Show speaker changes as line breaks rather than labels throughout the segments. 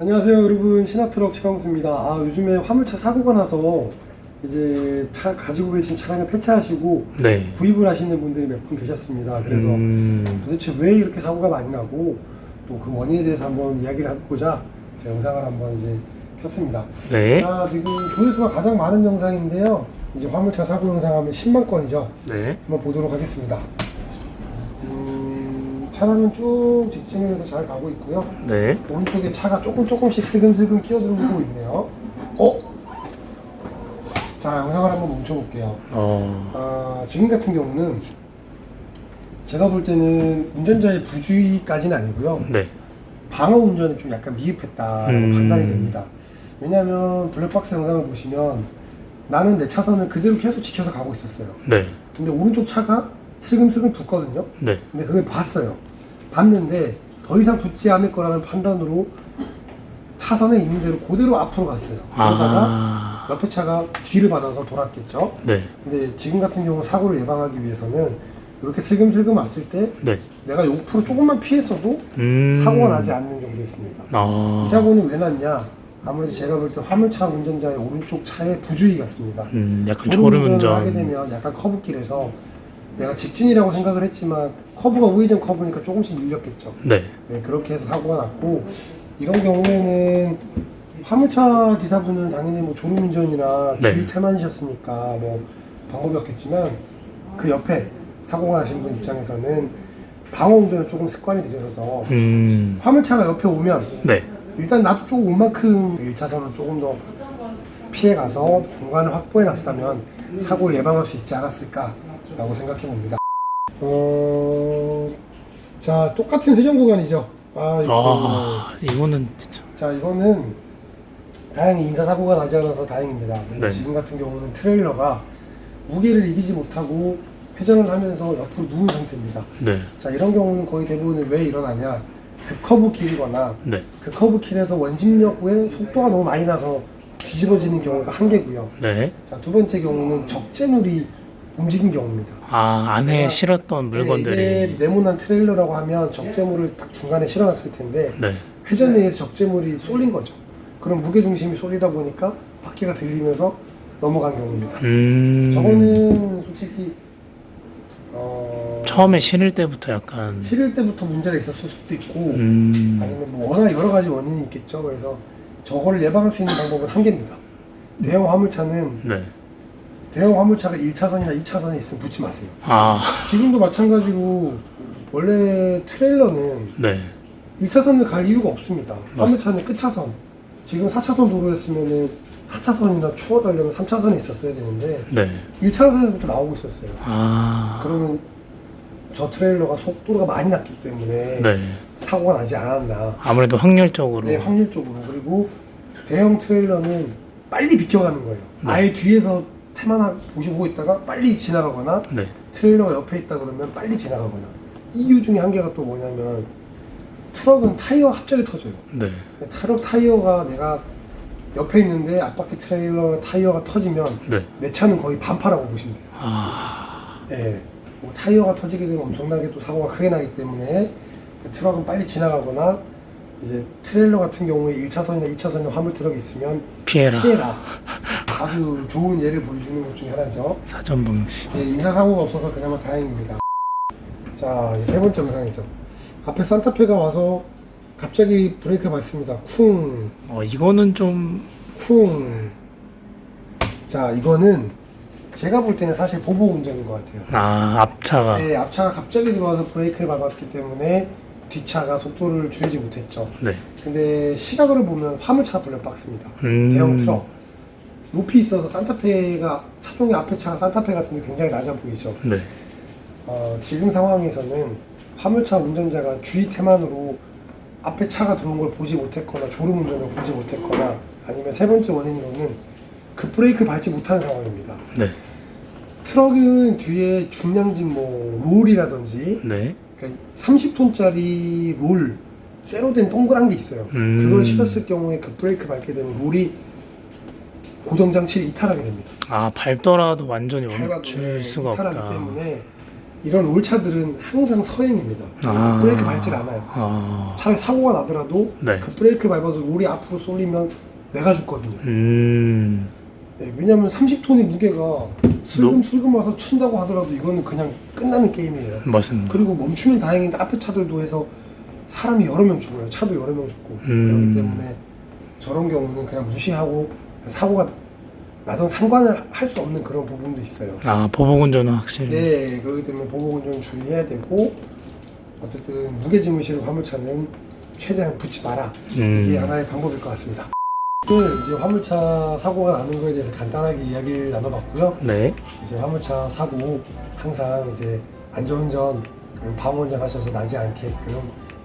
안녕하세요 여러분. 신합트럭 최강수입니다. 아 요즘에 화물차 사고가 나서 이제 차 가지고 계신 차량을 폐차하시고
네.
구입을 하시는 분들이 몇 분 계셨습니다. 그래서
음,
도대체 왜 이렇게 사고가 많이 나고 또 그 원인에 대해서 한번 이야기를 해보고자 제 영상을 한번 이제 켰습니다.
네.
자 지금 조회수가 가장 많은 영상인데요. 이제 화물차 사고 영상 하면 10만 건이죠.
네.
한번 보도록 하겠습니다. 음, 차량은 쭉 직진을 해서 잘 가고 있고요
네.
오른쪽에 차가 조금 조금씩 슬금슬금 끼어들고 있네요. 어? 자, 영상을 한번 멈춰볼게요.
어,
아, 지금 같은 경우는 제가 볼 때는 운전자의 부주의까지는 아니고요.
네.
방어 운전이 좀 약간 미흡했다라고
음.
판단이 됩니다. 왜냐하면 블랙박스 영상을 보시면 나는 내 차선을 그대로 계속 지켜서 가고 있었어요.
네.
근데 오른쪽 차가 슬금슬금 붙거든요.
네.
근데 그걸 봤어요. 봤는데 더 이상 붙지 않을 거라는 판단으로 차선에 있는 대로 그대로 앞으로 갔어요. 그러다가
아,
옆에 차가 뒤를 받아서 돌았겠죠.
네.
근데 지금 같은 경우 사고를 예방하기 위해서는 이렇게 슬금슬금 왔을 때
네.
내가 옆으로 조금만 피했어도
음,
사고가 나지 않는 정도였습니다.
아,
이 사고는 왜 났냐? 아무래도 제가 볼 때 화물차 운전자의 오른쪽 차의 부주의 같습니다.
음, 약간
졸음 운전을
졸음
하게. 되면 약간 커브길에서 내가 직진이라고 생각을 했지만 커브가 우회전 커브니까 조금씩 밀렸겠죠.
네.
네, 그렇게 해서 사고가 났고 이런 경우에는 화물차 기사분은 당연히 뭐 졸음운전이나
네.
주의 태만이셨으니까 뭐 방법이 없겠지만 그 옆에 사고가 나신 분 입장에서는 방어 운전을 조금 습관이 되셔서
음,
화물차가 옆에 오면
네.
일단 나도 조금 온 만큼 1차선을 조금 더 피해 가서 공간을 확보해 놨다면 사고를 예방할 수 있지 않았을까 라고 생각해 봅니다. 어, 자, 똑같은 회전 구간이죠. 아, 이거.
아, 이거는 진짜.
자, 이거는 다행히 인사사고가 나지 않아서 다행입니다. 근데
네.
지금 같은 경우는 트레일러가 무게를 이기지 못하고 회전을 하면서 옆으로 누운 상태입니다.
네.
자, 이런 경우는 거의 대부분 왜 일어나냐. 그 커브 길이거나
네.
그 커브 킬에서 원심력 외 속도가 너무 많이 나서 뒤집어지는 경우가 한 개고요.
네.
자, 두 번째 경우는 적재물이 움직인 경우입니다.
아, 안에 실었던
네, 이게
물건들이.
네모난 트레일러라고 하면 적재물을 딱 중간에 실어놨을 텐데
네.
회전에 의해서 적재물이 쏠린 거죠. 그럼 무게 중심이 쏠리다 보니까 바퀴가 들리면서 넘어간 경우입니다.
음,
저거는 솔직히 어,
처음에 실을 때부터 약간.
실을 때부터 문제가 있었을 수도 있고
음,
아니면 뭐 워낙 여러 가지 원인이 있겠죠. 그래서 저거를 예방할 수 있는 방법은 한 개입니다. 대형 화물차는
네.
대형 화물차가 1차선이나 2차선에 있으면 붙지 마세요.
아,
지금도 마찬가지로 원래 트레일러는
네.
1차선을 갈 이유가 없습니다. 화물차는 끝차선. 지금 4차선 도로였으면은 4차선이나 추월하려면 3차선에 있었어야 되는데
네.
1차선에서부터 나오고 있었어요.
아,
그러면 저 트레일러가 속도가 많이 났기 때문에
네.
사고가 나지 않았나.
아무래도 확률적으로.
네, 확률적으로. 그리고 대형 트레일러는 빨리 비켜가는 거예요.
네.
아예 뒤에서 태만 보시고 있다가 빨리 지나가거나
네.
트레일러가 옆에 있다 그러면 빨리 지나가거나 이유 중에 한 개가 또 뭐냐면 트럭은 타이어 합작이 터져요.
네.
트럭 타이어가 내가 옆에 있는데 앞바퀴 트레일러 타이어가 터지면
네.
내 차는 거의 반파라고 보시면 돼요.
아,
예. 뭐 타이어가 터지게 되면 엄청나게 또 사고가 크게 나기 때문에 그 트럭은 빨리 지나가거나 이제 트레일러 같은 경우에 1차선이나 2차선에 화물 트럭이 있으면
피해라.
피해라. 아주 좋은 예를 보여주는 것 중에 하나죠.
사전 방지.
예, 인사사고가 없어서 그나마 다행입니다. 자, 이제 세 번째 영상이죠. 앞에 산타페가 와서 갑자기 브레이크를 밟습니다. 쿵,
어, 이거는 좀.
쿵. 자, 이거는 제가 볼 때는 사실 보복 운전인 것 같아요.
아, 앞차가.
네, 앞차가 갑자기 들어와서 브레이크를 밟았기 때문에 뒷차가 속도를 줄이지 못했죠.
네.
근데 시각으로 보면 화물차 블랙박스입니다.
음.
대형 트럭. 높이 있어서 산타페가 차종의 앞에 차가 산타페 같은 데 굉장히 낮아 보이죠.
네.
어, 지금 상황에서는 화물차 운전자가 주의 태만으로 앞에 차가 들어온 걸 보지 못했거나 졸음 운전을 보지 못했거나 아니면 세 번째 원인으로는 그 브레이크 밟지 못하는 상황입니다.
네.
트럭은 뒤에 중량진 뭐 롤이라든지
네.
그러니까 30톤짜리 롤 쇠로 된 동그란 게 있어요.
음.
그걸 실었을 경우에 그 브레이크 밟게 되면 롤이 고정 장치를 이탈하게 됩니다.
아, 밟더라도 완전히 멈출
네,
수가
이탈하기
없다.
때문에 이런 올차들은 항상 서행입니다.
아.
브레이크 밟질 않아요.
아,
차라리 사고가 나더라도
네.
그 브레이크를 밟아서 롤이 앞으로 쏠리면 내가 죽거든요.
음,
네, 왜냐면 30톤의 무게가 슬금슬금 와서 친다고 하더라도 이거는 그냥 끝나는 게임이에요.
맞습니다.
그리고 멈추면 다행인데 앞에 차들도 해서 사람이 여러 명 죽어요. 차도 여러 명 죽고
음.
그렇기 때문에 저런 경우는 그냥 무시하고 사고가 나도 상관을 할 수 없는 그런 부분도 있어요.
아, 보복 운전은 확실히.
네, 그렇기 때문에 보복운전 주의해야 되고 어쨌든 무게지무실 화물차는 최대한 붙지 마라.
음.
이게 하나의 방법일 것 같습니다. 오늘 이제 화물차 사고가 나는 거에 대해서 간단하게 이야기를 나눠봤고요.
네.
이제 화물차 사고 항상 이제 안전운전 방운전 하셔서 나지 않게끔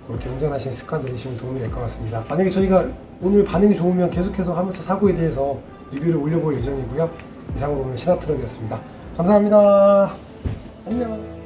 그렇게 운전하시는 습관 들이시면 도움이 될 것 같습니다. 만약에 저희가 오늘 반응이 좋으면 계속해서 화물차 사고에 대해서 리뷰를 올려볼 예정이고요. 이상으로 오늘 신화트럭이었습니다. 감사합니다. 안녕.